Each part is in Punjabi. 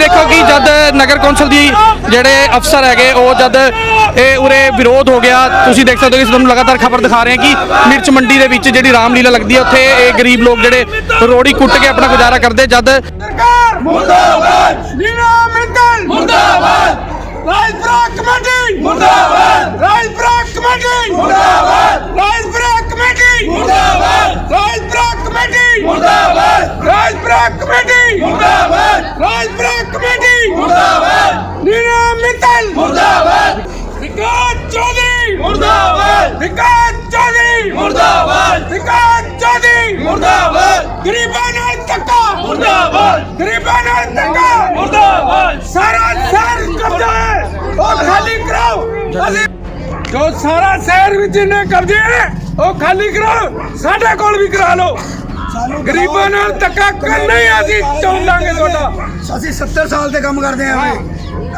ਦੇਖੋ ਕਿ ਜਦ ਨਗਰ ਕੌਂਸਲ ਦੀ ਜਿਹੜੇ ਅਫਸਰ ਹੈਗੇ ਉਹ ਜਦ ਇਹ ਉਰੇ ਵਿਰੋਧ ਹੋ ਗਿਆ ਤੁਸੀਂ ਦੇਖ ਸਕਦੇ ਹੋ ਕਿ ਤੁਹਾਨੂੰ ਲਗਾਤਾਰ ਖਬਰ ਦਿਖਾ ਰਹੇ ਹਾਂ ਕਿ ਮਿਰਚ ਮੰਡੀ ਦੇ ਵਿੱਚ ਜਿਹੜੀ ਰਾਮਲੀਲਾ ਲੱਗਦੀ ਹੈ ਉੱਥੇ ਇਹ ਗਰੀਬ ਲੋਕ ਜਿਹੜੇ ਰੋੜੀ ਕੁੱਟ ਕੇ ਆਪਣਾ ਗੁਜ਼ਾਰਾ ਕਰਦੇ ਜਦ ਸਰਕਾਰ ਮੁਰਦਾਬਾਦ! ਨੀਨਾ ਮਿੰਦਲ! ਮੁਰਦਾਬਾਦ! ਰਾਜਪੁਰਾ ਕਮੇਟੀ! ਮੁਰਦਾਬਾਦ! ਰਾਜਪੁਰਾ ਕਮੇਟੀ ਮੁਰਦਾਬਾਦ ਰਾਜਪੁਰਾ ਕਮੇਟੀ ਮੁਰਦਾਬਾਦ ਰਾਜਪੁਰਾ ਕਮੇਟੀ। ਮੁਰਦਾਬਾਦ। ਰਾਜਪੁਰਾ ਕਮੇਟੀ। ਮੁਰਦਾਬਾਦ। ਰਾਜਪੁਰਾ ਕਮੇਟੀ। ਮੁਰਦਾਬਾਦ। ਨੀਨਾ ਮਿੰਦਲ ਮੁਰਦਾਬਾਦ। ਵਿਕਾਸ ਚੌਧਰੀ। ਮੁਰਦਾਬਾਦ। ਵਿਕਾਸ ਚੌਧਰੀ। ਮੁਰਦਾਬਾਦ। ਵਿਕਾਸ ਚੌਧਰੀ। ਮੁਰਦਾਬਾਦ। ਗਰੀਬਾਂ ਨਾਲ ਧੱਕਾ। ਮੁਰਦਾਬਾਦ। ਗਰੀਬਾਂ ਨਾਲ ਧੱਕਾ। ਮੁਰਦਾਬਾਦ। ਸਾਰਾ ਸ਼ਹਿਰ ਕਬਜ਼ਾ ਹੈ। ਉਹ ਖਾਲੀ ਕਰਾਓ। ਅਸੀਂ ਜੋ ਸਾਰਾ ਸ਼ਹਿਰ ਵਿੱਚ ਨੇ ਕਬਜ਼ੇ ਹੈ ਉਹ ਖਾਲੀ ਕਰਾਓ। ਸਾਡੇ ਕੋਲ ਵੀ ਕਰਾ ਲਓ। ਗਰੀਬਾਂ ਨਾਲ ਧੱਕਾ ਕਰਨਾ ਹੀ ਅਸੀਂ ਚਾਹੁੰਦਾਂਗੇ ਤੁਹਾਡਾ ਅਸੀਂ 70 ਸਾਲ ਤੇ ਕੰਮ ਕਰਦੇ ਆਂ।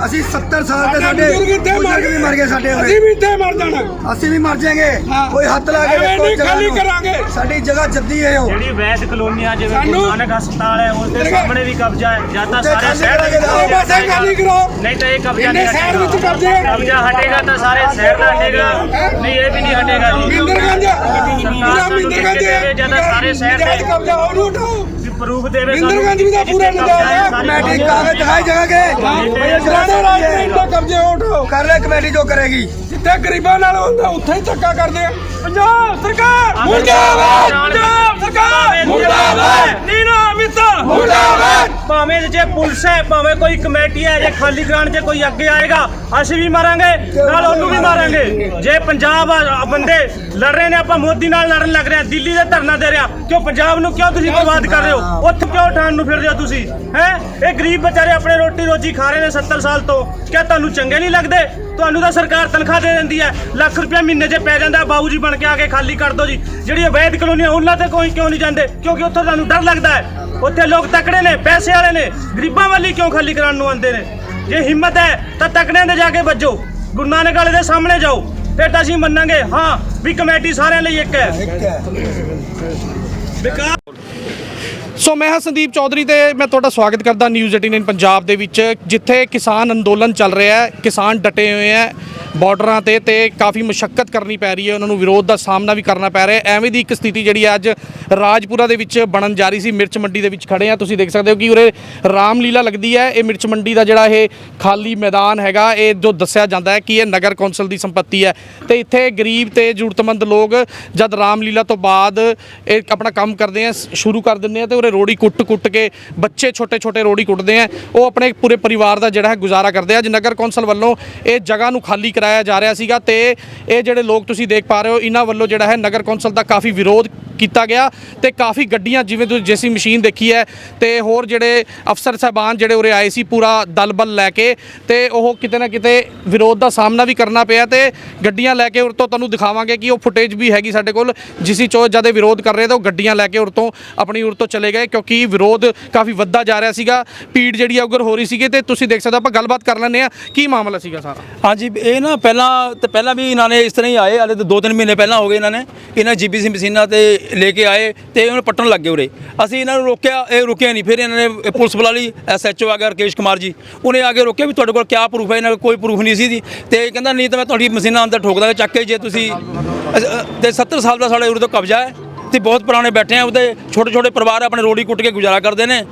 ਅਸੀਂ 70 ਸਾਲ ਤੇ ਸਾਡੇ ਇੱਥੇ ਮਰ ਵੀ ਮਰ ਗਏ ਸਾਡੇ ਅਸੀਂ। ਵੀ ਇੱਥੇ ਮਰ ਜਾਣਾ। ਅਸੀਂ ਵੀ ਮਰ ਜਾਾਂਗੇ। ਕੋਈ ਹੱਥ ਲਾ ਕੇ ਜਗ੍ਹਾ ਖਾਲੀ। ਕਰਾਂਗੇ। ਸਾਡੀ ਜਗ੍ਹਾ ਜੱਦੀ ਹੈ ਉਹ। ਜਿਹੜੀ ਵੈਦ ਕਲੋਨੀਆਂ ਜਿਵੇਂ ਨਾਨਕ ਹਸਪਤਾਲ ਹੈ ਉਸ ਦੇ ਸਾਹਮਣੇ ਵੀ ਕਬਜ਼ਾ ਹੈ। ਜਾਂ ਤਾਂ ਸਾਰੇ ਸ਼ਹਿਰ ਦੇ ਖਾਲੀ ਕਰਾਓ ਨਹੀਂ ਤਾਂ ਇਹ ਕਬਜ਼ਾ ਨਹੀਂ ਸ਼ਹਿਰ ਵਿੱਚ ਹਟੇਗਾ ਕਬਜ਼ੇ ਕਬਜ਼ਾ ਹਟੇਗਾ ਤਾਂ ਸਾਰੇ ਸ਼ਹਿਰ ਦਾ ਹਟੇਗਾ। ਨਹੀਂ ਇਹ ਵੀ ਨਹੀਂ ਹਟੇਗਾ ਜੀ। ਮਿੰਦਰਗੰਜ ਸਰਕਾਰ ਪੂਰਾ ਸਾਨੂੰ ਮਿੰਦਰਗੰਜ ਠੇਕੇ ਦੇਵੇ ਜਾਂ ਤਾਂ ਸਾਰੇ ਸ਼ਹਿਰ ਦੇ ਕਬਜ਼ਾ ਉਹਨੂੰ ਉਠਾਓ। ਪ੍ਰੂਫ ਦੇਵੇ ਮਿੰਦਰਗੰਜ ਵੀ ਤਾਂ ਪੂਰਾ ਨਜਾਇਜ਼ ਹੈ ਕਮੇਟੀ ਕਾਗਜ਼ ਦਿਖਾਈ ਕੇ ਪੁਰਾਣੇ ਰਾਜ ਦੇ ਇੰਨਾ ਕਬਜ਼ੇ ਉਠਾਓ ਕਰ ਲੈ ਕਮੇਟੀ ਜੋ ਕਰੇਗੀ। ਜਿੱਥੇ ਗਰੀਬਾਂ ਨਾਲ ਹੁੰਦਾ ਉੱਥੇ ਹੀ ਧੱਕਾ ਕਰਦੇ ਆ। ਪੰਜਾਬ ਸਰਕਾਰ! ਮੁਰਦਾਬਾਦ! ਪੰਜਾਬ ਸਰਕਾਰ! ਮੁਰਦਾਬਾਦ! ਨੀਨਾ ਮਿੱਤਾ ਮੁਰਦਾਬਾਦ! ਭਾਵੇਂ ਜੇ ਪੁਲਿਸ ਹੈ ਭਾਵੇਂ ਕੋਈ ਕਮੇਟੀ ਹੈ ਜੇ ਖਾਲੀ ਗਰਾਊਂਡ 'ਚ ਕੋਈ ਅੱਗੇ ਆਏਗਾ ਅਸੀਂ ਵੀ ਮਾਰਾਂਗੇ। ਨਾਲ ਉਹਨੂੰ ਵੀ ਮਾਰਾਂਗੇ ਜੇ ਪੰਜਾਬ ਆ- ਬੰਦੇ ਲੜ ਰਹੇ ਨੇ, ਆਪਾਂ ਮੋਦੀ ਨਾਲ ਲੜਨ ਲੱਗ ਰਹੇ ਹਾਂ ਦਿੱਲੀ ਦੇ ਧਰਨਾ ਦੇ ਰਿਹਾ। ਕਿਉਂ ਪੰਜਾਬ ਨੂੰ ਕਿਉਂ ਤੁਸੀਂ ਬਰਬਾਦ ਕਰ ਰਹੇ ਹੋ? ਉੱਥੇ ਕਿਉਂ ਠਾਣ ਨੂੰ ਫਿਰਦੇ ਹੋ ਤੁਸੀਂ? ਹੈ? ਇਹ ਗਰੀਬ ਵਿਚਾਰੇ ਆਪਣੇ ਰੋਟੀ ਰੋਜੀ ਖਾ ਰਹੇ ਨੇ 70 ਸਾਲ ਤੋਂ। ਕਿਆ ਤੁਹਾਨੂੰ ਚੰਗੇ ਨਹੀਂ ਲੱਗਦੇ? ਤੁਹਾਨੂੰ ਤਾਂ ਸਰਕਾਰ ਤਨਖਾਹ ਦੇ ਦਿੰਦੀ ਹੈ। ਲੱਖ ਰੁਪਏ ਮਹੀਨੇ 'ਚ ਪੈ ਜਾਂਦਾ ਬਾਬੂ ਜੀ ਬਣ ਕੇ ਆ ਕੇ ਖਾਲੀ ਕਰ ਦਿਓ ਜੀ। ਜਿਹੜੀ ਅਵੈਧ ਕਲੋਨੀਆਂ, ਉਹਨਾਂ ਤੇ ਕੋਈ ਕਿਉਂ ਨਹੀਂ ਜਾਂਦੇ? ਕਿਉਂਕਿ ਉੱਥੇ ਤੁਹਾਨੂੰ ਡਰ ਲੱਗਦਾ ਹੈ। ਉੱਥੇ ਲੋਕ ਤਕੜੇ ਨੇ, ਪੈਸੇ ਵਾਲੇ ਨੇ। ਗਰੀਬਾਂ ਵਾਲੀ ਕਿਉਂ ਖਾਲੀ ਕਰਾਉਣ ਨੂੰ ਆਉਂਦੇ ਨੇ? ਜੇ ਹਿੰਮਤ ਹੈ, ਤਾਂ ਤਕੜਿਆਂ ਦੇ ਜਾ ਕੇ ਵੱਜੋ। ਗੁਰੂ ਨਾਨਕ ਵਾਲੇ ਦੇ ਸਾਹਮਣੇ ਜਾਓ, ਫਿਰ ਤਾਂ ਅਸੀਂ ਮੰਨਾਂਗੇ, ਹਾਂ, ਵੀ ਕਮੇਟੀ ਸਾਰਿਆਂ ਲਈ ਇੱਕ ਹੈ। ਸੋ ਮੈਂ ਹਾਂ ਸੰਦੀਪ ਚੌਧਰੀ ਤੇ ਮੈਂ ਤੁਹਾਡਾ ਸਵਾਗਤ ਕਰਦਾ ਨਿਊਜ਼ 18 ਪੰਜਾਬ ਦੇ ਵਿੱਚ, ਜਿੱਥੇ ਕਿਸਾਨ ਅੰਦੋਲਨ ਚੱਲ ਰਿਹਾ ਹੈ, ਕਿਸਾਨ ਡਟੇ ਹੋਏ ਹੈ ਬਾਰਡਰਾਂ ਤੇ ਤੇ ਕਾਫੀ ਮੁਸ਼ਕਲ ਕਰਨੀ ਪੈ ਰਹੀ ਹੈ, ਉਹਨਾਂ ਨੂੰ ਵਿਰੋਧ ਦਾ ਸਾਹਮਣਾ ਵੀ ਕਰਨਾ ਪੈ ਰਿਹਾ ਹੈ। ਐਵੇਂ ਦੀ ਇੱਕ ਸਥਿਤੀ ਜਿਹੜੀ ਹੈ ਅੱਜ ਰਾਜਪੁਰਾ ਦੇ ਵਿੱਚ ਬਣਨ ਜਾ ਰਹੀ ਸੀ, ਮਿਰਚ ਮੰਡੀ ਦੇ ਵਿੱਚ ਖੜੇ ਆ। ਤੁਸੀਂ ਦੇਖ ਸਕਦੇ ਹੋ ਕਿ ਉਰੇ ਰਾਮਲੀਲਾ ਲੱਗਦੀ ਹੈ। ਇਹ ਮਿਰਚ ਮੰਡੀ ਦਾ ਜਿਹੜਾ ਇਹ ਖਾਲੀ ਮੈਦਾਨ ਹੈਗਾ, ਇਹ ਜੋ ਦੱਸਿਆ ਜਾਂਦਾ ਹੈ ਕਿ ਇਹ ਨਗਰ ਕੌਂਸਲ ਦੀ ਸੰਪਤੀ ਹੈ। ਤੇ ਇੱਥੇ ਗਰੀਬ ਤੇ ਜ਼ਰੂਰਤਮੰਦ ਲੋਕ ਜਦ ਰਾਮਲੀਲਾ ਤੋਂ ਬਾਅਦ ਇਹ ਆਪਣਾ ਕੰਮ ਕਰਦੇ ਆ ਸ਼ੁਰੂ ਕਰ ਦਿੰਦੇ ਆ ਤੇ ਉਰੇ ਰੋੜੀ ਕੁੱਟ-ਕੁੱਟ ਕੇ ਬੱਚੇ ਛੋਟੇ-ਛੋਟੇ ਰੋੜੀ ਕੁੱਟਦੇ ਆ। ਉਹ ਆਪਣੇ ਪੂਰੇ ਪਰਿਵਾਰ ਦਾ ਜਿਹੜਾ ਹੈ ਗੁਜ਼ਾਰਾ ਕਰਦੇ ਆ। ਅੱਜ ਨਗਰ ਕੌਂਸਲ ਵੱਲੋਂ ਇਹ ਜਗ੍ਹਾ ਨੂੰ ਖਾਲੀ ਕਰਾਇਆ ਜਾ ਰਿਹਾ ਸੀਗਾ ਤੇ ਇਹ ਜਿਹੜੇ ਲੋਕ ਤੁਸੀਂ ਦੇਖ ਪਾ ਰਹੇ ਹੋ, ਇਹਨਾਂ ਵੱਲੋਂ ਜਿਹੜਾ ਹੈ ਨਗਰ ਕੌਂਸਲ ਦਾ ਕਾਫੀ ਵਿਰੋਧ ਕੀਤਾ ਗਿਆ ਤੇ ਕਾਫੀ ਗੱਡੀਆਂ ਜਿਵੇਂ ਤੁਸੀਂ ਜੇਸੀ ਮਸ਼ੀਨ ਦੇਖੀ ਹੈ ਤੇ ਹੋਰ ਜਿਹੜੇ ਅਫਸਰ ਸਾਹਿਬਾਨ ਜਿਹੜੇ ਉਰੇ ਆਏ ਸੀ ਪੂਰਾ ਦਲ ਬਲ ਲੈ ਕੇ ਤੇ ਉਹ ਕਿਤੇ ਨਾ ਕਿਤੇ ਵਿਰੋਧ ਦਾ ਸਾਹਮਣਾ ਵੀ ਕਰਨਾ ਪਿਆ ਤੇ ਗੱਡੀਆਂ ਲੈ ਕੇ ਉਰ ਤੋਂ ਤੁਹਾਨੂੰ ਦਿਖਾਵਾਂਗੇ ਕਿ ਉਹ ਫੁਟੇਜ ਵੀ ਹੈਗੀ ਸਾਡੇ ਕੋਲ, ਜਿਸੀ ਚੋ ਜਦ ਵਿਰੋਧ ਕਰ ਰਹੇ ਤਾਂ ਉਹ ਗੱਡੀਆਂ ਲੈ ਕੇ ਉਰ ਤੋਂ ਆਪਣੀ ਉਰ ਤੋਂ ਚਲੇ ਗਏ ਕਿਉਂਕਿ ਵਿਰੋਧ ਕਾਫੀ ਵੱਧਦਾ ਜਾ ਰਿਹਾ ਸੀਗਾ, ਭੀੜ ਜਿਹੜੀ ਆ ਉਗਰ ਹੋ ਰਹੀ ਸੀਗੀ ਤੇ ਤੁਸੀਂ ਦੇਖ ਸਕਦੇ ਹੋ ਆਪਾਂ ਗੱਲਬਾਤ ਕਰ ਲੈਂਦੇ ਆ ਕੀ ਮਾਮਲਾ ਸੀਗਾ ਸਾਰਾ? ਹਾਂਜੀ, ਇਹ ਨਾ ਪਹਿਲਾਂ ਤੇ ਪਹਿਲਾਂ ਵੀ ਇਹਨਾਂ ਨੇ ਇਸ ਤਰ੍ਹਾਂ ਹੀ ਆਏ, ਹਲੇ ਤਾਂ ਦੋ ਤਿੰਨ ਮਹੀਨੇ ਪਹਿਲਾਂ ਹੋ ਗਏ ਇਹਨਾਂ ਨੇ ਇਹਨਾਂ ਜੀਬੀਸੀ ਮਸ਼ੀਨਾਂ ਤੇ ਲੈ ਕੇ ਆਏ ਤੇ ਉਹਨੂੰ ਪੱਟਣ ਲੱਗੇ ਉਰੇ। ਅਸੀਂ ਇਹਨਾਂ ਨੂੰ ਰੋਕਿਆ ਇਹ ਰੁਕਿਆ ਨਹੀਂ। ਫਿਰ ਇਹਨਾਂ ਨੇ ਪੁਲਿਸ ਬੁਲਾ ਲਈ ਐਸਐਚਓ ਆ ਗਿਆ ਰਕੇਸ਼ ਕੁਮਾਰ ਜੀ। ਉਹਨੇ ਆ ਕੇ ਰੋਕਿਆ ਵੀ ਤੁਹਾਡੇ ਕੋਲ ਕਿਆ ਪ੍ਰੂਫ ਹੈ? ਇਹਨਾਂ ਕੋਲ ਕੋਈ ਪ੍ਰੂਫ ਨਹੀਂ ਸੀ ਦੀ ਤੇ ਕਹਿੰਦਾ ਨਹੀਂ ਤਾਂ ਮੈਂ ਤੁਹਾਡੀ ਮਸ਼ੀਨਾਂ ਅੰਦਰ ਠੋਕ ਦਾਂਗਾ ਚੱਕ ਕੇ ਜੇ ਤੁਸੀਂ ਅਸ- ਅ, ਤੇ 70 ਸਾਲ ਦਾ ਸਾਡੇ ਉਰੇ ਤੋਂ ਕਬਜ਼ਾ ਹੈ। ਤੇ ਬਹੁਤ ਪੁਰਾਣੇ ਬੈਠੇ ਆ ਉਹਦੇ ਛੋਟੇ ਛੋਟੇ ਪਰਿਵਾਰ ਆਪਣੇ ਰੋੜੀ ਕੁੱਟ ਕੇ ਗੁਜ਼ਾਰਾ ਕਰਦੇ ਨੇ।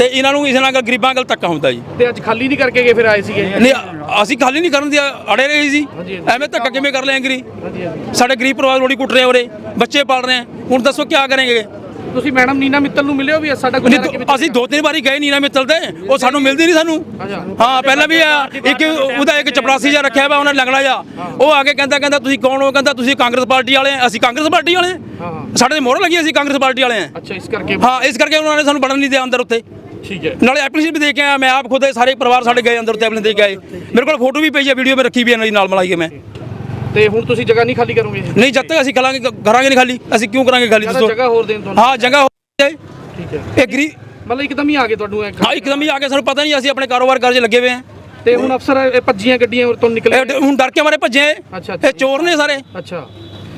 ਤੇ ਇਹਨਾਂ ਨੂੰ ਇਸ ਨਾਲ ਗਰੀਬਾਂ ਨਾਲ ਧੱਕਾ ਹੁੰਦਾ ਜੀ। ਤੇ ਅੱਜ ਖਾਲੀ ਨਹੀਂ ਕਰਕੇ ਗਏ ਫਿਰ ਆਏ ਸੀਗੇ? ਨਹੀਂ ਅਸੀਂ ਖਾਲੀ ਨਹੀਂ ਕਰਨ ਦੀ ਅੜੇ ਰਹੇ ਸੀ। ਐਵੇਂ ਧੱਕਾ ਕਿਵੇਂ ਕਰ ਲਿਆਂਗੇ ਸਾਡੇ ਗਰੀਬ ਪਰਿਵਾਰ ਰੋੜੀ ਕੁੱਟ ਰਹੇ ਉਰੇ ਬੱਚੇ ਪਾਲ ਰਹੇ ਹੁਣ ਦੱਸੋ ਕੀ ਕਰਾਂਗੇ ਤੁਸੀਂ ਮੈਡਮ ਨੀਨਾ ਮਿੱਤਲ ਨੂੰ ਮਿਲਿਓ ਵੀ ਸਾਡਾ ਅਸੀਂ ਦੋ ਤਿੰਨ ਵਾਰੀ ਗਏ ਨੀਨਾ ਮਿੱਤਲ ਤੇ ਉਹ ਸਾਨੂੰ ਮਿਲਦੀ ਨਹੀਂ ਸਾਨੂੰ। ਹਾਂ ਪਹਿਲਾਂ ਵੀ ਇੱਕ ਉਹਦਾ ਇੱਕ ਚਪੜਾਸੀ ਜਿਹਾ ਰੱਖਿਆ ਵਾ ਉਹਨੇ ਲੰਗੜਾ ਜਿਹਾ। ਉਹ ਆ ਕੇ ਕਹਿੰਦਾ ਕਹਿੰਦਾ ਤੁਸੀਂ ਕੌਣ ਹੋ? ਕਹਿੰਦਾ ਤੁਸੀਂ ਕਾਂਗਰਸ ਪਾਰਟੀ ਵਾਲੇ ਆ ਅਸੀਂ ਕਾਂਗਰਸ ਪਾਰਟੀ ਵਾਲੇ ਸਾਡੇ ਤੇ ਮੋਹਰ ਲੱਗੀ ਅਸੀਂ ਕਾਂਗਰਸ ਪਾਰਟੀ ਵਾਲੇ ਆ ਅੱਛਾ ਇਸ ਕਰਕੇ? ਹਾਂ ਇਸ ਕਰਕੇ ਉਹਨਾਂ ਨੇ ਸਾਨੂੰ ਵੜਨ ਨਹੀਂ ਦਿਆ ਅੰਦਰ ਉੱਤੇ ਠੀਕ ਹੈ। ਨਾਲੇ ਐਪਲੀਕੇਸ਼ਨ ਵੀ ਦੇ ਕੇ ਆਇਆ ਮੈਂ ਆਪ ਖੁਦ ਸਾਰੇ ਪਰਿਵਾਰ ਸਾਡੇ ਗਏ ਅੰਦਰ ਤੇ ਐਪਲੀਕੇਸ਼ਨ ਦੇ ਕੇ ਆਏ। ਮੇਰੇ ਕੋਲ ਫੋਟੋ ਵੀ ਪਈ ਹੈ ਵੀਡੀਓ ਮੈਂ ਰੱਖੀ ਵੀ ਹੈ ਇਹਨਾਂ ਦੀ ਨਾਲ ਮਲਾਈ ਕੇ ਮੈਂ। ਤੇ ਹੁਣ ਤੁਸੀਂ ਜਗ੍ਹਾ ਨਹੀਂ ਖਾਲੀ ਕਰੋਗੇ? ਨਹੀਂ ਜਦ ਤੱਕ ਅਸੀਂ ਕਰਾਂਗੇ ਕਰਾਂਗੇ ਨਹੀਂ ਖਾਲੀ ਅਸੀਂ ਕਿਉਂ ਕਰਾਂਗੇ ਖਾਲੀ ਦੱਸੋ? ਜਗ੍ਹਾ ਹੋਰ ਦੇਣ ਤੁਹਾਨੂੰ। ਹਾਂ ਜਗ੍ਹਾ ਹੋ ਜਾਏ ਠੀਕ ਹੈ। ਇਹ ਗਰੀ ਮਤਲਬ ਇੱਕਦਮ ਹੀ ਆ ਗਏ ਤੁਹਾਨੂੰ ਹਾਂ ਇੱਕਦਮ ਹੀ ਆ ਕੇ ਸਾਨੂੰ ਪਤਾ ਨਹੀਂ ਅਸੀਂ ਆਪਣੇ ਕਾਰੋਬਾਰ ਕਾਰਜ ਲੱਗੇ ਹੋਏ ਆ ਤੇ ਹੁਣ ਅਫਸਰ ਇਹ ਭੱਜੀਆਂ ਗੱਡੀਆਂ ਤੋਂ ਨਿਕਲੇ ਹੁਣ ਡਰ ਕੇ ਮਾਰੇ ਭੱਜੇ। ਇਹ ਚੋਰ ਨੇ ਸਾਰੇ। ਅੱਛਾ।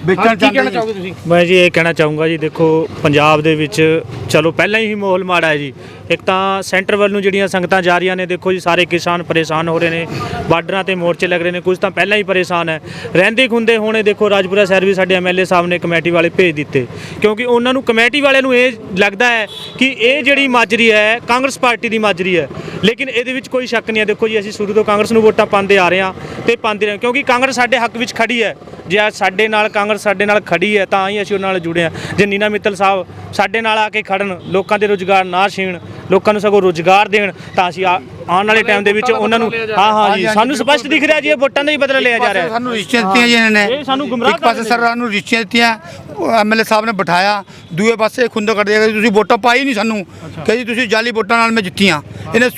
ਵੇਚਣ ਕੀ ਕਹਿਣਾ ਚਾਹੁੰਦੇ ਚਾਹੋਗੇ ਤੁਸੀਂ? ਮੈਂ ਜੀ ਇਹ ਕਹਿਣਾ ਚਾਹੂੰਗਾ ਜੀ ਦੇਖੋ ਪੰਜਾਬ ਦੇ ਵਿੱਚ ਚਲੋ ਪਹਿਲਾਂ ਹੀ ਮਾਹੌਲ ਮਾੜਾ ਹੈ ਜੀ। ਇੱਕ ਤਾਂ ਸੈਂਟਰ ਵੱਲ ਨੂੰ ਜਿਹੜੀਆਂ ਸੰਗਤਾਂ ਜਾ ਰਹੀਆਂ ਨੇ ਦੇਖੋ ਜੀ ਸਾਰੇ ਕਿਸਾਨ ਪਰੇਸ਼ਾਨ ਹੋ ਰਹੇ ਨੇ ਬਾਰਡਰਾਂ ਤੇ ਮੋਰਚੇ ਲੱਗ ਰਹੇ ਨੇ ਕੁਝ ਤਾਂ ਪਹਿਲਾਂ ਹੀ ਪਰੇਸ਼ਾਨ ਹੈ। ਰਹਿੰਦੇ ਖੁੰਦੇ ਹੋਣੇ ਦੇਖੋ ਰਾਜਪੁਰਾ ਸ਼ਹਿਰ ਵੀ ਸਾਡੇ ਐਮਐਲਏ ਸਾਹਿਬ ਨੇ ਕਮੇਟੀ ਵਾਲੇ ਭੇਜ ਦਿੱਤੇ। ਕਿਉਂਕਿ ਉਹਨਾਂ ਨੂੰ ਕਮੇਟੀ ਵਾਲਿਆਂ ਨੂੰ ਇਹ ਲੱਗਦਾ ਹੈ ਕਿ ਇਹ ਜਿਹੜੀ ਮਾਜਰੀ ਹੈ ਕਾਂਗਰਸ ਪਾਰਟੀ ਦੀ ਮਾਜਰੀ ਹੈ। ਲੇਕਿਨ ਇਹਦੇ ਵਿੱਚ ਕੋਈ ਸ਼ੱਕ ਨਹੀਂ ਹੈ। ਦੇਖੋ ਜੀ ਅਸੀਂ ਸ਼ੁਰੂ ਤੋਂ ਕਾਂਗਰਸ ਨੂੰ ਵੋਟਾਂ ਪਾਉਂਦੇ ਆ ਰਹੇ ਹਾਂ ਤੇ ਪਾਉਂਦੇ ਰਹੇ ਕਿਉਂਕਿ ਕਾਂਗਰਸ ਸਾਡੇ ਹੱਕ ਵਿੱਚ ਖੜੀ ਹੈ। ਜੇ ਅੱਜ ਸਾਡੇ ਨਾਲ ਕਾਂਗਰਸ ਸਾਡੇ ਨਾਲ ਖੜੀ ਹੈ ਤਾਂ ਹੀ ਅਸੀਂ ਉਹਨਾਂ ਨਾਲ ਜੁੜੇ ਹਾਂ। ਜੇ ਨੀਨਾ ਮਿੱਤਲ ਸਾਹਿਬ ਸਾਡੇ ਨਾਲ ਆ ਕੇ ਖੜਨ ਲੋਕਾਂ ਦੇ ਰੋਜ਼ਗਾਰ ਨਾ ਛੀਣ ਲੋਕਾਂ ਨੂੰ ਸਗੋਂ ਰੋਜ਼ਗਾਰ ਦੇਣ ਤਾਂ ਅਸੀਂ ਆ- ਆਉਣ ਵਾਲੇ ਟਾਈਮ ਦੇ ਵਿੱਚ ਉਹਨਾਂ ਨੂੰ ਹਾਂ ਹਾਂ ਜੀ ਸਾਨੂੰ ਸਪਸ਼ਟ ਦਿਖ ਰਿਹਾ ਜੀ ਇਹ ਵੋਟਾਂ ਦਾ ਹੀ ਬਦਲਾ ਲਿਆ ਜਾ ਰਿਹਾ। ਹੈ ਸਾਨੂੰ ਰਿਸ਼ਤੇ ਦਿੱਤੀਆਂ ਜੀ ਇਹਨਾਂ ਨੇ। ਇਹ ਸਾਨੂੰ ਗੁੰਮਰਾਹ ਇੱਕ ਪਾਸੇ ਕਰਦੇ ਨੇ। ਸਰਕਾਰ ਨੂੰ ਰਿਸ਼ਤੇ ਦਿੱਤੀਆਂ ਐਮਐਲਏ ਸਾਹਿਬ ਨੇ ਬਿਠਾਇਆ ਦੂਏ ਪਾਸੇ ਖੁੰਦ ਕੱਢ ਦਿਆ ਤੁਸੀਂ ਵੋਟਾਂ ਪਾਈ ਨਹੀਂ ਸਾਨੂੰ। ਕਿ ਜੀ ਤੁਸੀਂ ਜਾਲੀ ਵੋਟਾਂ ਨਾਲ ਮੈਂ ਜਿੱਤੀਆਂ। ਇਹਨੇ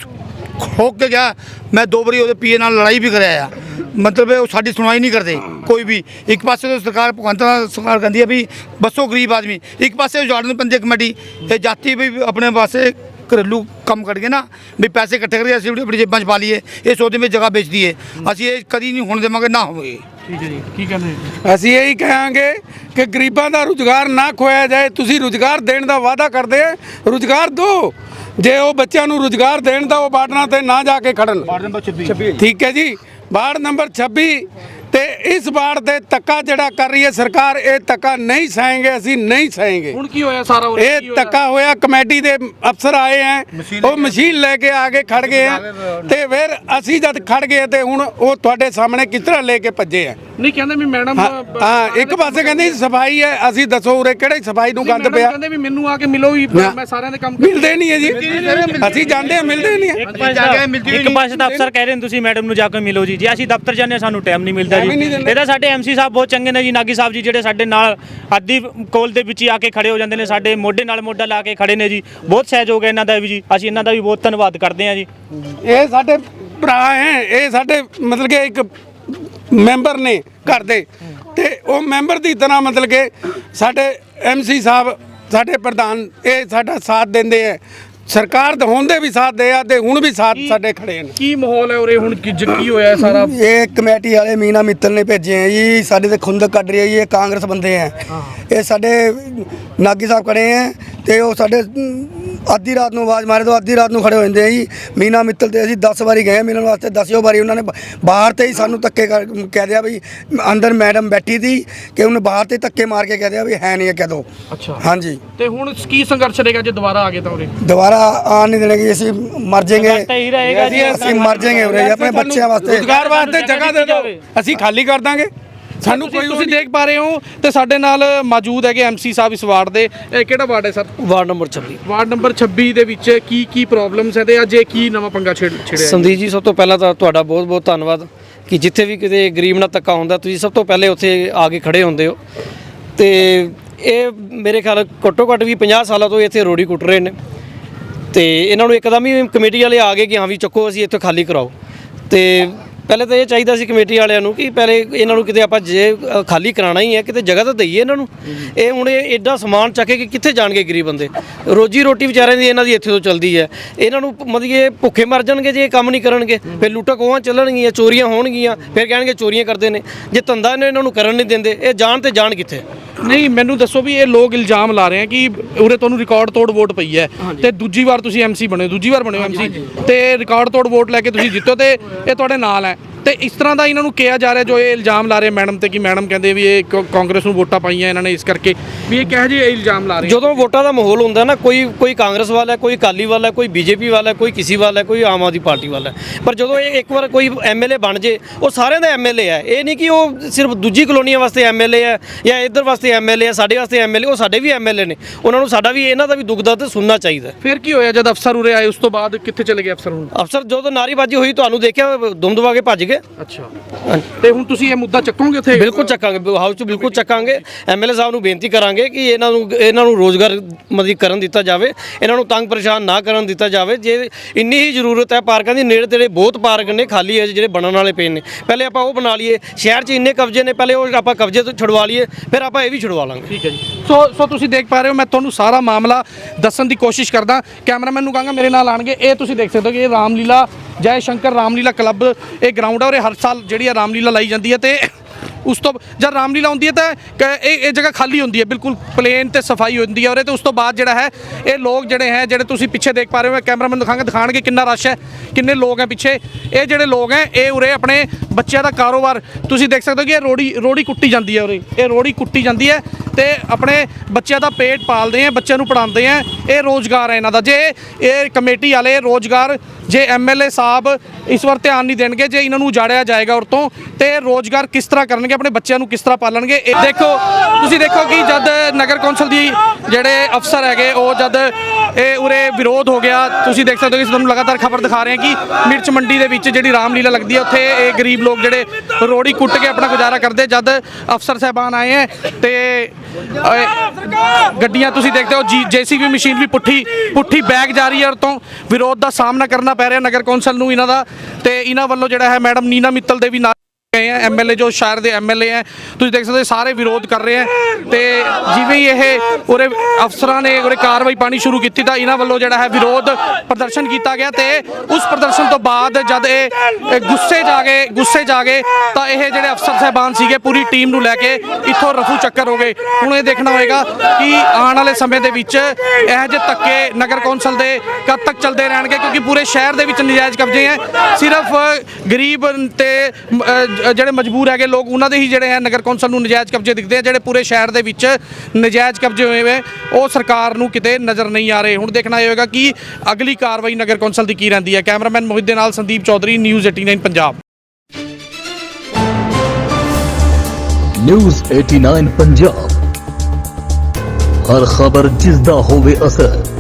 ਖੋਕ ਕੇ ਗਿਆ ਮੈਂ ਦੋ ਵਾਰੀ ਉਹਦੇ ਪੀਏ ਨਾਲ ਲੜਾਈ ਵੀ ਕਰਿਆ ਆ। ਮਤਲਬ ਇਹ ਉਹ ਸਾਡੀ ਸੁਣਵਾਈ ਨਹੀਂ ਕਰਦੇ ਕੋਈ ਵੀ। ਇੱਕ ਪਾਸੇ ਤਾਂ ਸਰਕਾਰ ਭਗਵੰਤ ਮਾਨ ਸਰਕਾਰ ਕਹਿੰਦੀ ਹੈ ਵੀ ਬੱਸੋ ਗਰੀਬ ਆਦਮੀ। ਇੱਕ ਪਾਸੇ ਉਜਾੜਨ ਪੰਚਾਇਤ ਕਮੇਟੀ। ਇਹ ਜਾਤੀ ਵੀ ਆਪਣੇ ਪਾਸੇ ਘਰੇਲੂ ਕੰਮ ਕਰਕੇ ਨਾ ਵੀ ਪੈਸੇ ਇਕੱਠੇ ਕਰਕੇ ਅਸੀਂ ਆਪਣੀ ਜੇਬਾਂ 'ਚ ਪਾ ਲਈਏ ਇਹ ਸੋਚਦੇ ਵੀ ਜਗ੍ਹਾ ਵੇਚ ਦਈਏ। ਅਸੀਂ ਇਹ ਕਦੀ ਨਹੀਂ ਹੋਣ ਦੇਵਾਂਗੇ ਨਾ ਹੋਵੇ। ਠੀਕ ਹੈ ਜੀ। ਕੀ ਕਹਿੰਦੇ ਅਸੀਂ ਇਹੀ ਕਹਾਂਗੇ ਕਿ ਗਰੀਬਾਂ ਦਾ ਰੁਜ਼ਗਾਰ ਨਾ ਖੋਇਆ ਜਾਏ ਤੁਸੀਂ ਰੁਜ਼ਗਾਰ ਦੇਣ ਦਾ ਵਾਅਦਾ ਕਰਦੇ ਆ ਰੁਜ਼ਗਾਰ ਦਿਓ। ਜੇ ਉਹ ਬੱਚਿਆਂ ਨੂੰ ਰੁਜ਼ਗਾਰ ਦੇਣ ਦਾ ਉਹ ਬਾਰਡਰਾਂ ਤੇ ਨਾ ਜਾ ਕੇ ਖੜਨ। ਠੀਕ ਹੈ ਜੀ। ਵਾਰਡ ਨੰਬਰ 26 ਤੇ ਇਸ ਵਾਰਡ ਤੇ ਤੱਕਾ ਜਿਹੜਾ ਕਰ ਰਹੀ ਹੈ ਸਰਕਾਰ ਇਹ ਤੱਕਾ ਨਹੀਂ ਸਹਾਂਗੇ ਅਸੀਂ ਨਹੀਂ ਸਹਾਂਗੇ ਹੁਣ ਕੀ ਹੋਇਆ ਸਾਰਾ? ਕੀ ਇਹ? ਤੱਕਾ ਹੋਇਆ? ਕਮੇਟੀ ਦੇ ਅਫਸਰ ਆਏ ਆ ਉਹ ਮਸ਼ੀਨ ਲੈ ਕੇ ਆ ਕੇ ਖੜ ਗਏ ਆ ਤੇ ਫਿਰ ਅਸੀਂ ਜਦ ਖੜ ਗਏ ਤੇ ਹੁਣ ਉਹ ਤੁਹਾਡੇ ਸਾਹਮਣੇ ਕਿਸ ਤਰ੍ਹਾਂ ਲੈ ਕੇ ਭੱਜੇ ਆ ਨਹੀਂ ਕਹਿੰਦੇ ਵੀ ਮੈਡਮ ਹਾਂ ਹਾਂ ਇੱਕ ਪਾਸੇ ਕਹਿੰਦੇ ਸਫ਼ਾਈ ਹੈ ਅਸੀਂ ਦੱਸੋ ਉਰੇ ਕਿਹੜੇ ਸਫ਼ਾਈ ਨੂੰ ਗੰਦ ਪਿਆ। ਕਹਿੰਦੇ ਵੀ ਮੈਨੂੰ ਆ ਕੇ ਮਿਲੋ ਵੀ। ਮੈਂ ਸਾਰਿਆਂ ਦੇ ਕੰਮ ਮਿਲਦੇ ਨਹੀਂ ਹੈ ਜੀ। ਅਸੀਂ ਜਾਂਦੇ ਆ ਮਿਲਦੇ ਨਹੀਂ ਹੈ। ਇੱਕ ਪਾਸੇ ਅਫਸਰ ਕਹਿ ਰਹੇ ਨੇ ਤੁਸੀਂ ਮੈਡਮ ਨੂੰ ਜਾ ਕੇ ਮਿਲੋ ਜੀ। ਜੇ ਅਸੀਂ ਦਫ਼ਤਰ ਜਾਂਦੇ ਹਾਂ ਸਾਨੂੰ ਟਾਈਮ ਨਹੀਂ ਮਿਲਦਾ Time ਹੀ ਨਹੀਂ ਜੀ ਦਿੰਦੇ। ਇਹਦਾ ਸਾਡੇ ਐਮਸੀ ਸਾਹਿਬ ਬਹੁਤ ਚੰਗੇ ਨੇ ਜੀ ਨਾਗੀ ਸਾਹਿਬ ਜੀ ਜਿਹੜੇ ਸਾਡੇ ਨਾਲ ਅੱਧੀ ਕੋਲ ਦੇ ਵਿੱਚ ਹੀ ਆ ਕੇ ਖੜੇ ਹੋ ਜਾਂਦੇ ਨੇ ਸਾਡੇ ਮੋਢੇ ਨਾਲ ਮੋਢਾ ਲਾ ਕੇ ਖੜੇ ਨੇ ਜੀ। ਬਹੁਤ ਸਹਿਯੋਗ ਹੈ ਇਹਨਾਂ ਦਾ ਵੀ ਜੀ। ਅਸੀਂ ਇਹਨਾਂ ਦਾ ਵੀ ਬਹੁਤ ਧੰਨਵਾਦ ਕਰਦੇ ਹਾਂ ਜੀ। ਇਹ ਸਾਡੇ ਭਰਾ ਹੈ ਇਹ ਸਾਡੇ ਮਤਲਬ ਕਿ ਇੱਕ ਮੈਂਬਰ ਨੇ ਘਰ ਦੇ। ਤੇ ਉਹ ਮੈਂਬਰ ਦੀ ਤਰ੍ਹਾਂ ਮਤਲਬ ਕਿ ਸਾਡੇ ਐਮਸੀ ਸਾਹਿਬ ਸਾਡੇ ਪ੍ਰਧਾਨ ਇਹ ਸਾਡਾ ਸਾਥ ਦਿੰਦੇ ਹੈ। ਸਰਕਾਰ ਤਾਂ ਹੁੰਦੇ ਵੀ ਸਾਥ ਦੇ ਆ ਤੇ ਹੁਣ ਵੀ ਸਾਥ ਸਾਡੇ ਖੜੇ ਨੇ। ਕੀ ਮਾਹੌਲ ਹੈ ਉਰੇ? ਹੁਣ ਕੀ ਕੀ ਹੋਇਆ ਹੈ ਸਾਰਾ? ਇਹ ਕਮੇਟੀ ਵਾਲੇ ਮੀਨਾ ਮਿੱਤਲ ਨੇ ਭੇਜੇ ਹੈ ਜੀ। ਸਾਡੇ ਤੇ ਖੁੰਦਕ ਕੱਢ ਰਹੀ ਹੈ ਜੀ ਇਹ ਕਾਂਗਰਸ ਬੰਦੇ ਹੈ। ਇਹ ਸਾਡੇ ਨਾਗੀ ਸਾਹਿਬ ਖੜੇ ਹੈ ਤੇ ਉਹ ਸਾਡੇ ਅੱਧੀ ਰਾਤ ਨੂੰ ਆਵਾਜ਼ ਮਾਰੇ ਤੋਂ ਅੱਧੀ ਰਾਤ ਨੂੰ ਖੜੇ ਹੋ ਜਾਂਦੇ ਆ ਜੀ। ਮੀਨਾ ਮਿੱਤਲ ਤੇ ਅਸੀਂ 10 ਵਾਰੀ ਗਏ ਮਿਲਣ ਵਾਸਤੇ ਦਸਿਓ ਵਾਰੀ ਉਹਨਾਂ ਨੇ ਬਾਹਰ ਤੇ ਹੀ ਸਾਨੂੰ ਧੱਕੇ ਕਰ- ਕਹਿ ਦਿਆ ਵੀ ਅੰਦਰ ਮੈਡਮ ਬੈਠੀ ਸੀ ਕਿ ਉਹਨੇ ਬਾਹਰ ਤੇ ਧੱਕੇ ਮਾਰ ਕੇ ਕਹਿ ਦਿਆ ਵੀ ਹੈ ਨਹੀਂ ਇਹ ਕਦੋਂ ਅੱਛਾ। ਹਾਂਜੀ। ਤੇ ਹੁਣ ਕੀ ਸੰਘਰਸ਼ ਰਹੇਗਾ ਜੇ ਦੁਬਾਰਾ ਆ ਗਏ ਤਾਂ ਉਰੇ? ਦੁਬਾਰਾ ਆਣ ਨਹੀਂ ਦੇਣਗੇ ਅਸੀਂ ਮਰ ਜਾਏਂਗੇ। ਤਾਂ ਇਹੀ ਰਹੇਗਾ ਜੀ ਅਸੀਂ ਮਰ ਜਾਏਂਗੇ ਉਰੇ ਆਪਣੇ ਬੱਚਿਆਂ ਵਾਸਤੇ। ਰੁਜ਼ਗਾਰ ਵਾਸਤੇ ਜਗ੍ਹਾ ਦੇ ਦਿਓ। ਅਸੀਂ ਖਾਲੀ ਕਰ ਦਾਂਗੇ। ਸਾਨੂੰ ਕੋਈ ਤੁਸੀਂ ਦੇਖ ਪਾ ਰਹੇ ਹੋ ਤੇ ਸਾਡੇ ਨਾਲ ਮੌਜੂਦ ਹੈਗੇ ਐਮਸੀ ਸਾਹਿਬ ਇਸ ਵਾਰਡ ਦੇ। ਇਹ ਕਿਹੜਾ ਵਾਰਡ ਹੈ sir? Ward number 26 ward number 26 ਦੇ ਵਿੱਚ ਕੀ ਕੀ ਪ੍ਰੋਬਲਮਸ ਹੈ ਤੇ ਅੱਜ ਇਹ ਕੀ ਨਵਾਂ ਪੰਗਾ ਛੇੜ ਛੇੜਿਆ? ਸੰਦੀਪ ਜੀ ਸਭ ਤੋਂ ਪਹਿਲਾਂ ਤਾਂ ਤੁਹਾਡਾ ਬਹੁਤ ਬਹੁਤ ਧੰਨਵਾਦ ਕਿ ਜਿੱਥੇ ਵੀ ਕਿਤੇ ਗਰੀਬ ਨਾਲ ਧੱਕਾ ਹੁੰਦਾ ਤੁਸੀਂ ਸਭ ਤੋਂ ਪਹਿਲੇ ਉੱਥੇ ਆ ਕੇ ਖੜੇ ਹੁੰਦੇ ਹੋ। ਤੇ ਇਹ ਮੇਰੇ ਖਿਆਲ ਘੱਟੋ ਘੱਟ ਵੀ 50 ਸਾਲਾਂ ਤੋਂ ਇੱਥੇ ਰੋੜੀ ਕੁੱਟ ਰਹੇ ਨੇ। ਤੇ ਇਹਨਾਂ ਨੂੰ ਇੱਕਦਮ ਹੀ ਕਮੇਟੀ ਵਾਲੇ ਆ ਗਏ ਕਿ ਹਾਂ ਵੀ ਚੱਕੋ ਅਸੀਂ ਇੱਥੇ ਖਾਲੀ ਕਰਾਓ। ਤੇ ਪਹਿਲੇ ਤਾਂ ਇਹ ਚਾਹੀਦਾ ਸੀ ਕਮੇਟੀ ਵਾਲਿਆਂ ਨੂੰ ਕਿ ਪਹਿਲੇ ਇਹਨਾਂ ਨੂੰ ਕਿਤੇ ਆਪਾਂ ਜੇ ਖਾਲੀ ਕਰਾਣਾ ਹੀ ਹੈ, ਕਿਤੇ ਜਗ੍ਹਾ ਤਾਂ ਦਈਏ ਇਹਨਾਂ ਨੂੰ। ਇਹ ਹੁਣ ਇਹ ਐਡਾ ਸਮਾਨ ਚੱਕੇ ਕਿ ਕਿੱਥੇ ਜਾਣਗੇ ਗਰੀਬ ਬੰਦੇ? ਰੋਜੀ ਰੋਟੀ ਵਿਚਾਰਿਆਂ ਦੀ ਇਹਨਾਂ ਦੀ ਇੱਥੇ ਤੋਂ ਚੱਲਦੀ ਹੈ। ਇਹਨਾਂ ਨੂੰ ਮਤਲਬ ਇਹ ਭੁੱਖੇ ਮਰ ਜਾਣਗੇ ਜੇ ਇਹ ਕੰਮ ਨਹੀਂ ਕਰਨਗੇ। ਫਿਰ ਲੁੱਟਾਂ ਖੋਹਾਂ ਚੱਲਣਗੀਆਂ, ਚੋਰੀਆਂ ਹੋਣਗੀਆਂ, ਫਿਰ ਕਹਿਣਗੇ ਚੋਰੀਆਂ ਕਰਦੇ ਨੇ। ਜੇ ਧੰਦਾ ਇਹਨੇ ਇਹਨਾਂ ਨੂੰ ਕਰਨ ਨਹੀਂ ਦਿੰਦੇ, ਇਹ ਜਾਣ ਤੇ ਜਾਣ ਕਿੱਥੇ? ਨਹੀਂ ਮੈਨੂੰ ਦੱਸੋ ਵੀ ਇਹ ਲੋਕ ਇਲਜ਼ਾਮ ਲਾ ਰਹੇ ਆ ਕਿ ਉਰੇ ਤੁਹਾਨੂੰ ਰਿਕਾਰਡ ਤੋੜ ਵੋਟ ਪਈ ਹੈ ਤੇ ਦੂਜੀ ਵਾਰ ਤੁਸੀਂ ਐਮਸੀ ਬਣੇ ਦੂਜੀ ਵਾਰ ਬਣੇ ਹੋ ਐਮਸੀ ਤੇ ਰਿਕਾਰਡ ਤੋੜ ਵੋਟ ਲੈ ਕੇ ਤੁਸੀਂ ਜਿੱਤੋ ਤੇ ਇਹ ਤੁਹਾਡੇ ਨਾਲ ਹੈ। ਤੇ ਇਸ ਤਰ੍ਹਾਂ ਦਾ ਇਹਨਾਂ ਨੂੰ ਕਿਹਾ ਜਾ ਰਿਹਾ ਜੋ ਇਹ ਇਲਜ਼ਾਮ ਲਾ ਰਹੇ ਮੈਡਮ ਤੇ ਕਿ ਮੈਡਮ ਕਹਿੰਦੇ ਵੀ ਇਹ ਕ- ਕਾਂਗਰਸ ਨੂੰ ਵੋਟਾਂ ਪਾਈਆਂ ਇਹਨਾਂ ਨੇ ਇਸ ਕਰਕੇ ਵੀ ਇਹ ਕਿਹੋ ਜਿਹੇ ਇਲਜ਼ਾਮ ਲਾ ਰਹੇ ਆ? ਜਦੋਂ ਵੋਟਾਂ ਦਾ ਮਾਹੌਲ ਹੁੰਦਾ ਨਾ ਕੋਈ ਕੋਈ ਕਾਂਗਰਸ ਵਾਲਾ ਹੈ ਕੋਈ ਅਕਾਲੀ ਵਾਲਾ ਹੈ ਕੋਈ ਬੀਜੇਪੀ ਵਾਲਾ ਹੈ ਕੋਈ ਕਿਸੇ ਵਾਲਾ ਹੈ ਕੋਈ ਆਮ ਆਦਮੀ ਪਾਰਟੀ ਵਾਲਾ ਹੈ। ਪਰ ਜਦੋਂ ਇਹ ਇੱਕ ਵਾਰ ਕੋਈ ਐਮਐਲਏ ਬਣ ਜੇ ਉਹ ਸਾਰਿਆਂ ਦਾ ਐਮਐਲਏ ਹੈ। ਇਹ ਨਹੀਂ ਕਿ ਉਹ ਸਿਰਫ ਦੂਜੀ ਕਲੋਨੀਆਂ ਵਾਸਤੇ ਐਮਐਲਏ ਹੈ ਜਾਂ ਇੱਧਰ ਵਾਸਤੇ ਐਮਐਲਏ ਹੈ ਸਾਡੇ ਵਾਸਤੇ ਐਮਐਲਏ ਉਹ ਸਾਡੇ ਵੀ ਐਮਐਲਏ ਨੇ। ਉਹਨਾਂ ਨੂੰ ਸਾਡਾ ਵੀ ਇਹਨਾਂ ਦਾ ਵੀ ਦੁੱਖ ਦਰਦ ਸੁਣਨਾ ਚਾਹੀਦਾ ਹੈ। ਫਿਰ ਕੀ ਹੋਇਆ ਜਦ ਅਫਸਰ ਉਰੇ ਆਏ ਉਸ ਤੋਂ ਬਾਅਦ ਕਿੱਥੇ ਚਲੇ ਗਏ ਅਫਸਰ ਹੁਣ? ਅਫਸਰ ਜਦੋਂ ਨਾਰੀਬਾਜ਼ੀ ਹੋਈ ਤੁਹਾਨੂੰ ਦੇਖਿਆ ਦੁਮ ਦਬਾ ਕੇ ਭੱਜ ਗਏ? ਅੱਛਾ। ਤੇ ਹੁਣ ਤੁਸੀਂ ਇਹ ਮੁੱਦਾ ਚੱਕੋਗੇ ਉੱਥੇ? ਬਿਲਕੁਲ ਚੱਕਾਂਗੇ ਹਾਊਸ 'ਚ ਬਿਲਕੁਲ ਚੱਕਾਂਗੇ। ਐਮਐਲਏ ਸਾਹਿਬ ਨੂੰ ਬੇਨਤੀ ਕਰਾਂਗੇ ਕਿ ਇਹਨਾਂ ਨੂੰ ਇਹਨਾਂ ਨੂੰ ਰੋਜ਼ਗਾਰ ਮਦਦ ਕਰਨ ਦਿੱਤਾ ਜਾਵੇ। ਇਹਨਾਂ ਨੂੰ ਤੰਗ ਪਰੇਸ਼ਾਨ ਨਾ ਕਰਨ ਦਿੱਤਾ ਜਾਵੇ। ਜੇ ਇੰਨੀ ਹੀ ਜ਼ਰੂਰਤ ਹੈ ਪਾਰਕਾਂ ਦੀ ਨੇੜੇ ਤੇੜੇ ਬਹੁਤ ਪਾਰਕ ਨੇ ਖਾਲੀ ਹੈ ਜਿਹੜੇ ਬਣਨ ਵਾਲੇ ਪਏ ਨੇ। ਪਹਿਲੇ ਆਪਾਂ ਉਹ ਬਣਾ ਲਈਏ। ਸ਼ਹਿਰ 'ਚ ਇੰਨੇ ਕਬਜ਼ੇ ਨੇ ਪਹਿਲੇ ਉਹ ਆਪਾਂ ਕਬਜ਼ੇ ਤੋਂ ਛੁਡਵਾ ਲਈਏ ਫਿਰ ਆਪਾਂ ਇਹ ਵੀ ਛੁਡਵਾ ਲਾਂਗੇ। ਠੀਕ ਹੈ ਜੀ। ਸੋ ਸੋ ਤੁਸੀਂ ਦੇਖ ਪਾ ਰਹੇ ਹੋ, ਮੈਂ ਤੁਹਾਨੂੰ ਸਾਰਾ ਮਾਮਲਾ ਦੱਸਣ ਦੀ ਕੋਸ਼ਿਸ਼ ਕਰਦਾ। ਕੈਮਰਾਮੈਨ ਨੂੰ ਕਹਾਂਗਾ ਮੇਰੇ ਨਾਲ ਆਣਗੇ, ਇਹ ਤੁਸੀਂ ਦੇਖ ਸਕਦੇ ਹੋ ਕਿ ਇਹ ਰਾਮਲੀਲਾ, ਜੈ ਸ਼ੰਕਰ ਰਾਮਲੀਲਾ ਕਲੱਬ, ਇਹ ਗਰਾਊਂਡ ਹੈ ਔਰ ਇਹ ਹਰ ਸਾਲ ਜਿਹੜੀ ਆ ਰਾਮਲੀਲਾ ਲਾਈ ਜਾਂਦੀ ਹੈ ਤੇ ਉਸ ਤੋਂ, ਜਦ ਰਾਮਲੀਲਾ ਹੁੰਦੀ ਹੈ ਤਾਂ ਕ- ਇਹ ਇਹ ਜਗ੍ਹਾ ਖਾਲੀ ਹੁੰਦੀ ਹੈ ਬਿਲਕੁਲ ਪਲੇਨ ਤੇ ਸਫ਼ਾਈ ਹੁੰਦੀ ਹੈ ਔਰ ਇਹ ਤੇ ਉਸ ਤੋਂ ਬਾਅਦ ਜਿਹੜਾ ਹੈ, ਇਹ ਲੋਕ ਜਿਹੜੇ ਹੈ, ਜਿਹੜੇ ਤੁਸੀਂ ਪਿੱਛੇ ਦੇਖ ਪਾ ਰਹੇ ਹੋ ਕੈਮਰਾਮੈਨ ਦਿਖਾਣਗੇ ਦਿਖਾਣਗੇ ਕਿੰਨਾ ਰਸ਼ ਹੈ, ਕਿੰਨੇ ਲੋਕ ਹੈ ਪਿੱਛੇ। ਇਹ ਜਿਹੜੇ ਲੋਕ ਹੈ, ਇਹ ਉਰੇ ਆਪਣੇ ਬੱਚਿਆਂ ਦਾ ਕਾਰੋਬਾਰ, ਤੁਸੀਂ ਦੇਖ ਸਕਦੇ ਹੋ ਕਿ ਇਹ ਰੋੜੀ ਰੋੜੀ ਕੁੱਟੀ ਜਾਂਦੀ ਹੈ ਉਰੇ, ਇਹ ਰੋੜੀ ਕੁੱਟੀ ਜਾਂਦੀ ਹੈ। ਤੇ ਆਪਣੇ ਬੱਚਿਆਂ ਦਾ ਪੇਟ ਪਾਲਦੇ ਆ, ਬੱਚਿਆਂ ਨੂੰ ਪੜਾਉਂਦੇ ਆ, ਇਹ ਰੋਜ਼ਗਾਰ ਹੈ ਇਹਨਾਂ ਦਾ। ਜੇ ਇਹ ਕਮੇਟੀ ਵਾਲੇ ਰੋਜ਼ਗਾਰ, ਜੇ ਐਮਐਲਏ ਸਾਹਿਬ ਇਸ ਵਾਰ ਧਿਆਨ ਨਹੀਂ ਦੇਣਗੇ, ਜੇ ਇਹਨਾਂ ਨੂੰ ਉਜਾੜਿਆ ਜਾਏਗਾ ਔਰ ਤੋਂ ਤੇ ਰੋਜ਼ਗਾਰ ਕਿਸ ਤਰ੍ਹਾਂ ਕਰਨਗੇ, ਆਪਣੇ ਬੱਚਿਆਂ ਨੂੰ ਕਿਸ ਤਰ੍ਹਾਂ ਪਾਲਣਗੇ, ਇਹ ਦੇਖੋ, ਤੁਸੀਂ ਦੇਖੋ ਕਿ ਜਦ ਨਗਰ ਕੌਂਸਲ ਦੀ ਜਿਹੜੇ ਅਫਸਰ ਹੈਗੇ, ਉਹ ਜਦ ਇਹ ਉਰੇ ਵਿਰੋਧ ਹੋ ਗਿਆ, ਤੁਸੀਂ ਦੇਖ ਸਕਦੇ ਹੋ ਕਿ ਤੁਹਾਨੂੰ ਲਗਾਤਾਰ ਖਬਰ ਦਿਖਾ ਰਹੇ ਹਾਂ ਕਿ ਮਿਰਚ ਮੰਡੀ ਦੇ ਵਿੱਚ ਜਿਹੜੀ ਰਾਮਲੀਲਾ ਲੱਗਦੀ ਹੈ ਉੱਥੇ ਇਹ ਗਰੀਬ ਲੋਕ ਜਿਹੜੇ ਰੋੜੀ ਕੁੱਟ ਕੇ ਆਪਣਾ ਗੁਜ਼ਾਰਾ ਕਰਦੇ, ਜਦ ਅਫਸਰ ਸਾਹਿਬਾਨ ਆਏ ਹੈ ਤੇ ਅਹ, ਗੱਡੀਆਂ ਤੁਸੀਂ ਦੇਖਦੇ ਹੋ ਜੀ ਜੀਸੀਬੀ ਮਸ਼ੀਨ ਵੀ ਪੁੱਠੀ ਪੁੱਠੀ ਬੈਗ ਜਾ ਰਹੀ ਹੈ ਔਰ ਤੋਂ ਵਿਰੋਧ ਦਾ ਸਾਹਮਣਾ ਕਰਨਾ ਪੈ ਰਿਹਾ ਨਗਰ ਕੌਂਸਲ ਨੂੰ ਇਹਨਾਂ ਦਾ। ਤੇ ਇਹਨਾਂ ਵੱਲੋਂ ਜਿਹੜਾ ਹੈ ਮੈਡਮ ਨੀਨਾ ਮਿੱਤਲ ਦੇ ਵੀ ਨਾਲ ਗਏ ਆ ਐਮਐਲਏ ਜੋ ਸ਼ਹਿਰ ਦੇ ਐਮਐਲਏ ਹੈ ਤੁਸੀਂ ਦੇਖ ਸਕਦੇ ਸਾਰੇ ਵਿਰੋਧ ਕਰ ਰਹੇ ਆ। ਤੇ ਜਿਵੇਂ ਹੀ ਇਹ ਉਰੇ ਅਫਸਰਾਂ ਨੇ ਉਰੇ ਕਾਰਵਾਈ ਪਾਣੀ ਸ਼ੁਰੂ ਕੀਤੀ ਤਾਂ ਇਹਨਾਂ ਵੱਲੋਂ ਜਿਹੜਾ ਹੈ ਵਿਰੋਧ ਪ੍ਰਦਰਸ਼ਨ ਕੀਤਾ ਗਿਆ ਤੇ ਉਸ ਪ੍ਰਦਰਸ਼ਨ ਤੋਂ ਬਾਅਦ ਜਦ ਇਹ ਗੁੱਸੇ ਜਾ ਗਏ, ਗੁੱਸੇ ਜਾ ਗਏ ਤਾਂ ਇਹ ਜਿਹੜੇ ਅਫਸਰ ਸਹਿਬਾਨ ਸੀਗੇ ਪੂਰੀ ਟੀਮ ਨੂੰ ਲੈ ਕੇ ਇੱਥੋਂ ਰਫੂ ਚੱਕਰ ਹੋ ਗਏ। ਹੁਣ ਇਹ ਦੇਖਣਾ ਹੋਏਗਾ ਕਿ ਆਉਣ ਵਾਲੇ ਸਮੇਂ ਦੇ ਵਿੱਚ ਇਹ ਜਿਹੇ ਧੱਕੇ ਨਗਰ ਕੌਂਸਲ ਦੇ ਕਦ ਤੱਕ ਚੱਲਦੇ ਰਹਿਣਗੇ ਕਿਉਂਕਿ ਪੂਰੇ ਸ਼ਹਿਰ ਦੇ ਵਿੱਚ ਨਜਾਇਜ਼ ਕਬਜ਼ੇ ਹੈ ਸਿਰਫ ਗਰੀਬ ਤੇ ਜਿਹੜੇ ਮਜਬੂਰ ਹੈਗੇ ਲੋਕ, ਉਹਨਾਂ ਦੇ ਹੀ ਜਿਹੜੇ ਹੈ ਨਗਰ ਕੌਂਸਲ ਨੂੰ ਨਜਾਇਜ਼ ਕਬਜ਼ੇ ਦਿਖਦੇ ਆ, ਜਿਹੜੇ ਪੂਰੇ ਸ਼ਹਿਰ ਦੇ ਵਿੱਚ ਨਜਾਇਜ਼ ਕਬਜ਼ੇ ਹੋਏ ਹੋਏ ਉਹ ਸਰਕਾਰ ਨੂੰ ਕਿਤੇ ਨਜ਼ਰ ਨਹੀਂ ਆ ਰਹੇ। ਹੁਣ ਦੇਖਣਾ ਇਹ ਹੋਏਗਾ ਕਿ ਅਗਲੀ ਕਾਰਵਾਈ ਨਗਰ ਕੌਂਸਲ ਦੀ ਕੀ ਰਹਿੰਦੀ ਹੈ। ਕੈਮਰਾਮੈਨ ਮੋਹਿਤ ਦੇ ਨਾਲ ਸੰਦੀਪ ਚੌਧਰੀ, ਨਿਊਜ਼ 89 ਪੰਜਾਬ। ਨਿਊਜ਼ 89 ਪੰਜਾਬ। ਹਰ ਖਬਰ ਜਿਸ ਦਾ ਹੋਵੇ ਅਸਰ।